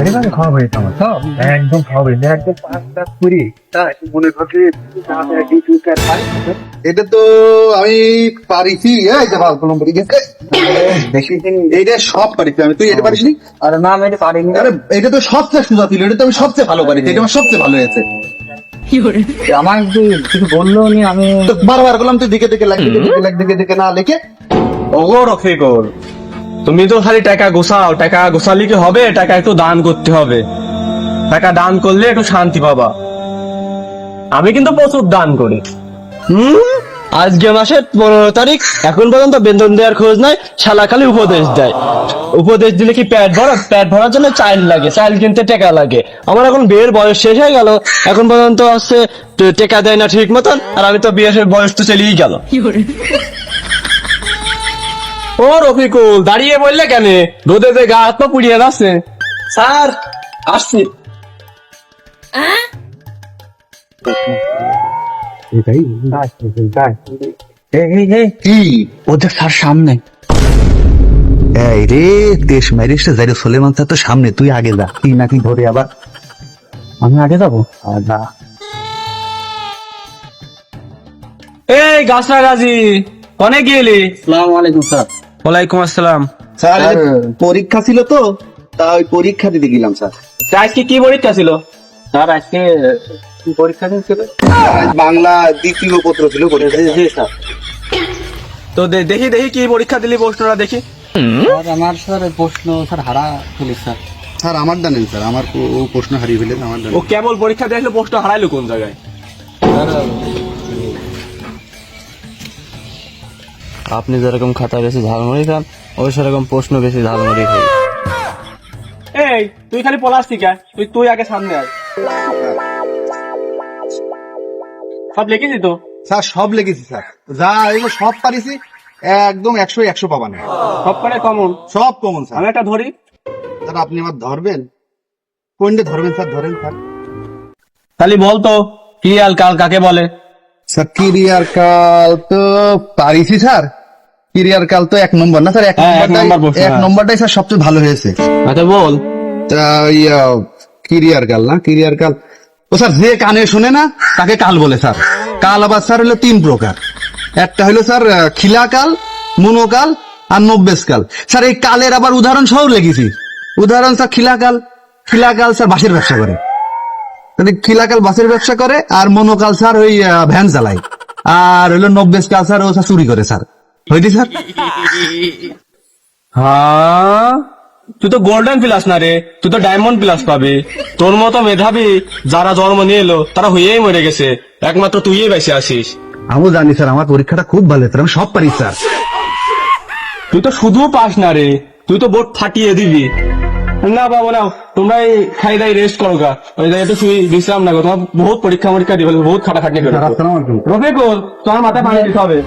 এটা খাওয়া হয়েছে আমার সব একদম খাওয়া হয়েছে একদম পাঁচ লাখ কুড়ি মনে করছে এটা তো আমি পারিছি এইটা সব পারিছি আমি। তুই এটা পারিস নি আরে না আমি এটা পারিনি। আরে এটা তো সবচেয়ে সোজা ছিল এটা তো আমি সবচেয়ে ভালো পারি এটা আমার সবচেয়ে ভালো হয়েছে। আমার কিছু বলল নি আমি বারবার বললাম তুই দিকে দিকে লাগ দিকে দিকে লাগ দিকে দিকে না লিখে। ওগো রফিকুল তুমি তো খালি টাকা গোছাও টাকা গোছালে কি হবে টাকা একটু দান করতে হবে। টাকা দান করলে একটু শান্তি পাবা। আমি কিন্তু প্রচুর দান করি। হুম? আজকে মাসের পনেরো তারিখ, এখন পর্যন্ত বেতন দেওয়ার খোঁজ নাই, শালা খালি উপদেশ দেয়। উপদেশ দিলে কি প্যাট ভরা? প্যাট ভরার জন্য চাইল লাগে, চাইল কিনতে টেকা লাগে। আমার এখন বিয়ের বয়স শেষ হয়ে গেল, এখন পর্যন্ত হচ্ছে টেকা দেয় না ঠিক মতন, আর আমি তো বিয়ের বয়স তো চলেই গেল। ও রফিকুল, দাঁড়িয়ে বললে কেন? রোদে যে গা হাত পা পুড়িয়ে যাচ্ছে। স্যার, আসছি। কি? ওদের স্যার সামনে। এই রে যাই সোলেমান স্যার তো সামনে তুই আগে যা। তুই নাকি ধরে আবার? আমি আগে যাব? যা। এই গাছরা গাছি অনেক গেলি আসসালামু আলাইকুম স্যার। ওয়ালাইকুম আসসালাম। স্যার পরীক্ষা ছিল তো তা ওই পরীক্ষা দিতে গেলাম স্যার। আজকে কি পরীক্ষা ছিল? স্যার আজকে পরীক্ষা দিয়েছিল আজ বাংলা দ্বিতীয় পত্র ছিল জি স্যার। তো দেখি দেখি কি পরীক্ষা দিলি প্রশ্নটা দেখি। আমার স্যার প্রশ্ন স্যার হারা ফেলি স্যার। স্যার আমার জানেন স্যার। আমার ও- প্রশ্ন হারিয়ে ফেলেন আমার ও কেবল পরীক্ষা দিয়ে প্রশ্ন হারাইলো কোন জায়গায়? আপনি যেরকম খাতা বেশি ঝালমুড়ি খান ওই সেরকম প্রশ্ন বেশি ঝালমুড়ি খাই এই তুই খালি পলাস্টিক আয় তুই তুই আগে সামনে আয়। সব লিখেছি তো? স্যার সব লেগেছি স্যার। যা এগুলো সব পারিছি একদম একশো একশো পাবান সব করে কমন সব কমন স্যার। আমি একটা ধরি। স্যার আপনি আমার ধরবেন? কোনটা ধরবেন স্যার? ধরেন স্যার। খালি বলতো কি আল কাল কাকে বলে? স্যার কিরিয়ার কাল তো পারিছি স্যার। কিরিয়ার কাল তো এক নম্বর না স্যার? এক হ্যাঁ, এক নম্বরটাই নম্বর প্রশ্ন, এক হ্যাঁ। নম্বরটাই স্যার সবচেয়ে ভালো হয়েছে। আচ্ছা বল। তা আহ, কিরিয়ার কাল না কিরিয়ার কাল ও স্যার, যে কানে শুনে না, তাকে কাল বলে স্যার। কাল আবার স্যার হলো তিন প্রকার। একটা হলো স্যার খিলাকাল মনোকাল আর নব্বেশ কাল। স্যার, এই কালের আবার উদাহরণ সহ লেগেছি উদাহরণ স্যার খিলাকাল খিলাকাল স্যার বাসের ব্যবসা করে। তাহলে খিলাকাল বাসের ব্যবসা করে, আর মনোকাল স্যার ওই ভ্যান চালায়। আর হলো নব্বেশ কাল স্যার ও স্যার চুরি করে, স্যার। হইতি স্যার? হ্যাঁ। তুই তো গোল্ডেন প্লাস না রে তুই তো ডায়মন্ড প্লাস পাবি। তোর মতো মেধাবী যারা জন্ম নিয়ে এলো তারা হয়েই মরে গেছে। একমাত্র তুই বেঁচে আসিস আমিও জানি স্যার আমার পরীক্ষাটা খুব ভালো স্যার আমি সব পারি স্যার। তুই তো শুধু পাস না রে তুই তো বোর্ড ফাটিয়ে দিবি। না বাবু নাও তোমরা এই খাই দাই রেস্ট করো গা। ওই জায়গায় একটু শুই বিশ্রাম না গো তোমার বহুত পরীক্ষা মরীক্ষা দিবে বহুত খাটাখাটনি করে স্যার আসসালামু আলাইকুম রফিকুল তোমার মাথায় পানি দিতে হবে।